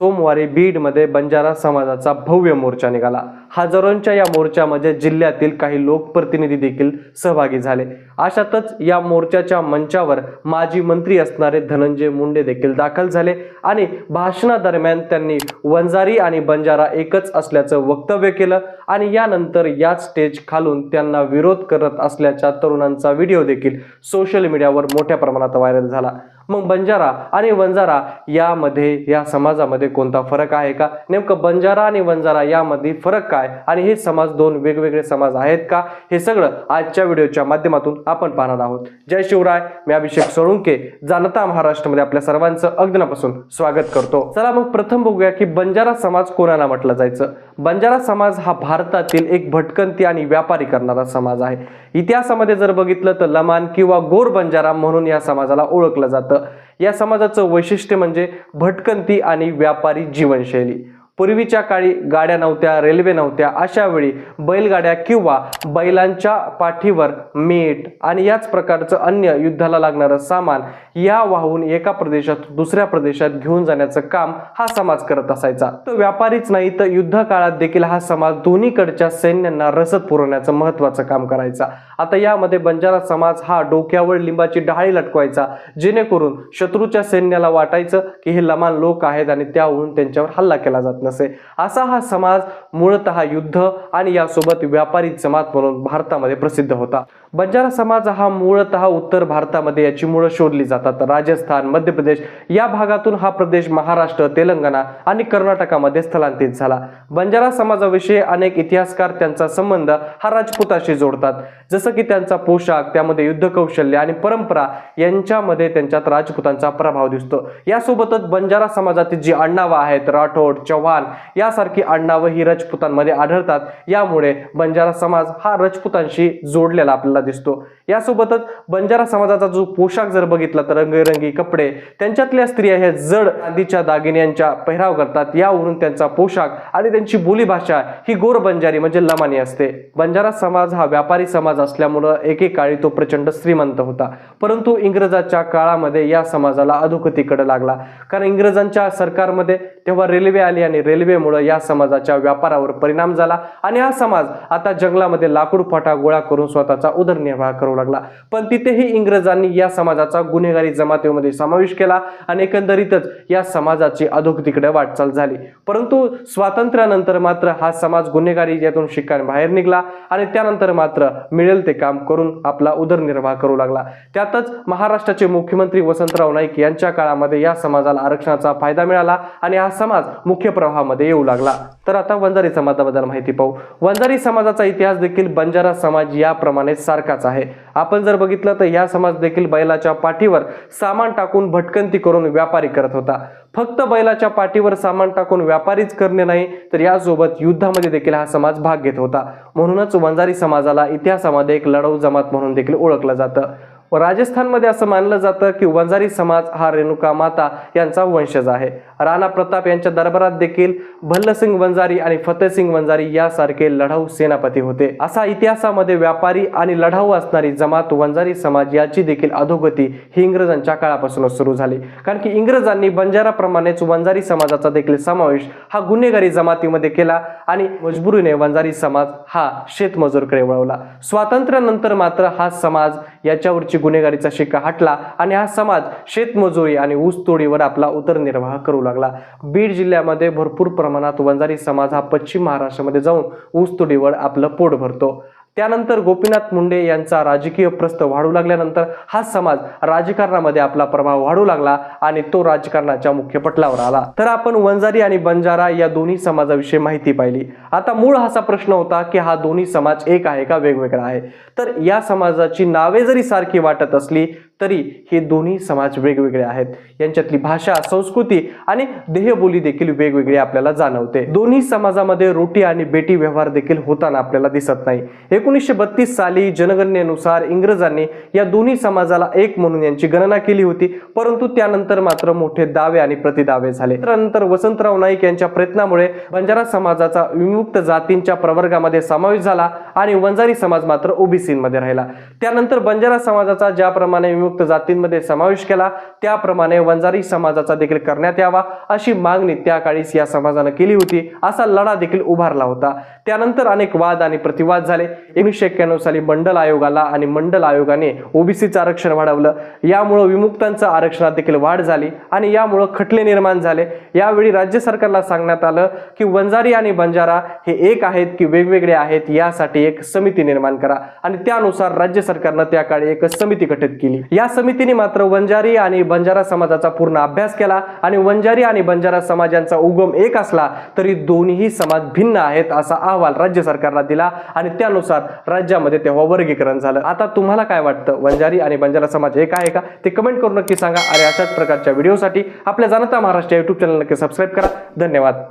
सोमवारी बीडमध्ये बंजारा समाजाचा भव्य मोर्चा निघाला. हजारोंच्या या मोर्चामध्ये जिल्ह्यातील काही लोकप्रतिनिधी देखील सहभागी झाले. अशातच या मोर्चाच्या मंचावर माजी मंत्री असणारे धनंजय मुंडे देखील दाखल झाले आणि भाषणादरम्यान त्यांनी वंजारी आणि बंजारा एकच असल्याचं वक्तव्य केलं आणि यानंतर याच स्टेज खालून त्यांना विरोध करत असल्याच्या तरुणांचा व्हिडिओ देखील सोशल मीडियावर मोठ्या प्रमाणात व्हायरल झाला. मग बंजारा आणि वंजारा यामध्ये या समाजामध्ये कोणता फरक आहे का? नेमकं बंजारा आणि वंजारा यामध्ये फरक काय? आणि हे समाज दोन वेगवेगळे समाज आहेत का? हे सगळं आजच्या व्हिडिओच्या माध्यमातून आपण पाहणार आहोत. जय शिवराय मी अभिषेक सोळुंके जाणता महाराष्ट्रामध्ये आपल्या सर्वांचं अग्नापासून स्वागत करतो. चला मग प्रथम बघूया की बंजारा समाज कोणाला म्हटलं जायचं? बंजारा समाज हा भारतातील एक भटकंती आणि व्यापारी करणारा समाज आहे. इतिहासामध्ये जर बघितलं तर लमान किंवा गोर बंजारा म्हणून या समाजाला ओळखलं जातं. या समाजाचं वैशिष्ट्य म्हणजे भटकंती आणि व्यापारी जीवनशैली. पूर्वीच्या काळी गाड्या नव्हत्या रेल्वे नव्हत्या अशा वेळी बैलगाड्या किंवा बैलांच्या पाठीवर मीठ आणि याच प्रकारचं अन्य युद्धाला लागणारं सामान या वाहून एका प्रदेशात दुसऱ्या प्रदेशात घेऊन जाण्याचं काम हा समाज करत असायचा. तो व्यापारीच नाही तर युद्ध काळात देखील हा समाज दोन्हीकडच्या सैन्यांना रसद पुरवण्याचं महत्वाचं काम करायचा. आता यामध्ये बंजारा समाज हा डोक्यावर लिंबाची डाळी लटकवायचा जेणेकरून शत्रूच्या सैन्याला वाटायचं की हे लमान लोक आहेत आणि त्याहून त्यांच्यावर हल्ला केला जात नसे. असा हा समाज मूळत युद्ध आणि यासोबत व्यापारी जमात म्हणून भारतामध्ये प्रसिद्ध होता. बंजारा समाज हा मूळत उत्तर भारतामध्ये याची मुळं शोधली जातात. राजस्थान मध्य प्रदेश या भागातून हा प्रदेश महाराष्ट्र तेलंगणा आणि कर्नाटकामध्ये स्थलांतरित झाला. बंजारा समाजाविषयी अनेक इतिहासकार त्यांचा संबंध हा राजपुताशी जोडतात. जसं की त्यांचा पोशाख त्यामध्ये युद्ध कौशल्य आणि परंपरा यांच्यामध्ये त्यांच्यात राजपुतांचा प्रभाव दिसतो. यासोबतच बंजारा समाजातील जी अण्णावा आहेत राठोड चव्हाण यासारखी आडनावं ही राजपुतांमध्ये आढळतात. यामुळे बंजारा समाज हा राजपुतांशी जोडलेला आपल्याला दिसतो. यासोबतच बंजारा समाजाचा जो पोशाख जर बघितला तर रंगीरंगी कपडे त्यांच्यातल्या स्त्रिया हे जड चांदीच्या दागिन्यांच्या पेहराव करतात. यावरून त्यांचा पोशाख आणि त्यांची बोलीभाषा ही गोर बंजारी म्हणजे लमानी असते. बंजारा समाज हा व्यापारी समाज असल्यामुळं एकेकाळी तो प्रचंड श्रीमंत होता. परंतु इंग्रजाच्या काळामध्ये या समाजाला अधोगतीकडे लागला. कारण इंग्रजांच्या सरकारमध्ये तेव्हा रेल्वे आली आणि रेल्वेमुळं या समाजाच्या व्यापारावर परिणाम झाला आणि हा समाज आता जंगलामध्ये लाकूड फाटा गोळा करून स्वतःचा उदरनिर्वाह करू लागला. पण तिथेही इंग्रजांनी या समाजाचा गुन्हेगारी जमातीमध्ये समावेश केला आणि एकंदरीतच या समाजाची अधोगतीकडे वाटचाल झाली. परंतु स्वातंत्र्यानंतर मात्र हा समाज गुन्हेगारी यातून शिक्षण बाहेर निघला आणि त्यानंतर मात्र मिळेल ते काम करून आपला उदरनिर्वाह करू लागला. त्यातच महाराष्ट्राचे मुख्यमंत्री वसंतराव नाईक यांच्या काळामध्ये या समाजाला आरक्षणाचा फायदा मिळाला आणि हा समाज मुख्य प्रवाहामध्ये येऊ लागला. तर आता वंजारी समाजाबद्दल माहिती पाहू. वंजारी समाजाचा इतिहास देखील बंजारा समाज याप्रमाणे सारखाच आहे. आपण जर बघितलं तर या समाज देखील बैलाच्या पाठीवर सामान टाकून भटकंती करून व्यापारी करत होता. फक्त बैलाच्या पाठीवर सामान टाकून व्यापारीच करणे नाही तर यासोबत युद्धामध्ये देखील हा समाज भाग घेत होता. म्हणूनच वंजारी समाजाला इतिहासामध्ये एक लढाऊ जमात म्हणून देखील ओळखलं जातं. राजस्थानमध्ये असं मानलं जातं की वंजारी समाज हा रेणुका माता यांचा वंशज आहे. राणा प्रताप यांच्या दरबारात देखील भल्लसिंग वंजारी आणि फतेहसिंग वंजारी यासारखे लढाऊ सेनापती होते. असा इतिहासामध्ये व्यापारी आणि लढाऊ असणारी जमात वंजारी समाज याची देखील अधोगती ही इंग्रजांच्या काळापासूनच सुरू झाली. कारण की इंग्रजांनी बंजाराप्रमाणेच वंजारी समाजाचा देखील समावेश हा गुन्हेगारी जमातीमध्ये केला आणि मजबुरीने वंजारी समाज हा शेतमजूरकडे वळवला. स्वातंत्र्यानंतर मात्र हा समाज याच्यावरची गुन्हेगारीचा शिक्का हटला आणि हा समाज शेतमजुरी आणि ऊसतोडीवर आपला उदरनिर्वाह करू लागला. बीड जिल्ह्यामध्ये भरपूर प्रमाणात वंजारी समाज हा पश्चिम महाराष्ट्रामध्ये जाऊन ऊसतोडीवर आपलं पोट भरतो. त्यानंतर गोपीनाथ मुंडे यांचा राजकीय प्रस्थ वाढू लागल्यानंतर हा समाज राजकारणामध्ये आपला प्रभाव वाढू लागला आणि तो राजकारणाच्या मुख्य पटलावर आला. तर आपण वंजारी आणि बंजारा या दोन्ही समाजाविषयी माहिती पाहिली. आता मूळ असा प्रश्न होता की हा दोन्ही समाज एक आहे का वेगवेगळा आहे? तर या समाजाची नावे जरी सारखी वाटत असली तरी हे दोन्ही समाज वेगवेगळे आहेत. यांच्यातली भाषा संस्कृती आणि देहबोली देखील वेगवेगळी आपल्याला जाणवते. दोन्ही समाजामध्ये रोटी आणि बेटी व्यवहार देखील होताना आपल्याला दिसत नाही. एकोणीसशे बत्तीस साली जनगणनेनुसार इंग्रजांनी या दोन्ही समाजाला एक म्हणून यांची गणना केली होती. परंतु त्यानंतर मात्र मोठे दावे आणि प्रतिदावे झाले. त्यानंतर वसंतराव नाईक यांच्या प्रयत्नामुळे बंजारा समाजाचा विमुक्त जातींच्या प्रवर्गामध्ये समावेश झाला आणि वंजारी समाज मात्र ओबीसीमध्ये राहिला. त्यानंतर बंजारा समाजाचा ज्याप्रमाणे विमुक्त जातींमध्ये समावेश केला. त्याप्रमाणे वंजारी समाजाचा देखील करण्यात यावा अशी मागणी त्या काळीस या समाजानं केली होती असा लढा देखील उभारला होता. त्यानंतर अनेक वाद आणि प्रतिवाद झाले. एकोणीसशे एक्क्याण्णव साली मंडल आयोगाला आणि मंडल आयोगाने ओबीसीचं आरक्षण वाढवलं. यामुळं विमुक्तांचं आरक्षणात देखील वाढ झाली आणि यामुळं खटले निर्माण झाले. यावेळी राज्य सरकारला सांगण्यात आलं की वंजारी आणि बंजारा हे एक आहेत की वेगवेगळे आहेत यासाठी एक समिती निर्माण करा. आणि त्यानुसार राज्य सरकारनं त्या काळी एक समिती गठीत केली. या समितीने मात्र वंजारी आणि बंजारा समाजाचा पूर्ण अभ्यास केला आणि वंजारी आणि बंजारा समाजांचा उगम एक असला तरी दोन्ही समाज भिन्न आहेत असा अहवाल राज्य सरकारला दिला आणि त्यानुसार राज्यामध्ये तेव्हा वर्गीकरण झालं. आता तुम्हाला काय वाटतं? वंजारी आणि बंजारा समाज एक आहे का? ते कमेंट करून नक्की सांगा आणि अशाच प्रकारच्या व्हिडिओसाठी आपल्या जाणता महाराष्ट्र युट्यूब चॅनल नक्की सबस्क्राईब करा. धन्यवाद.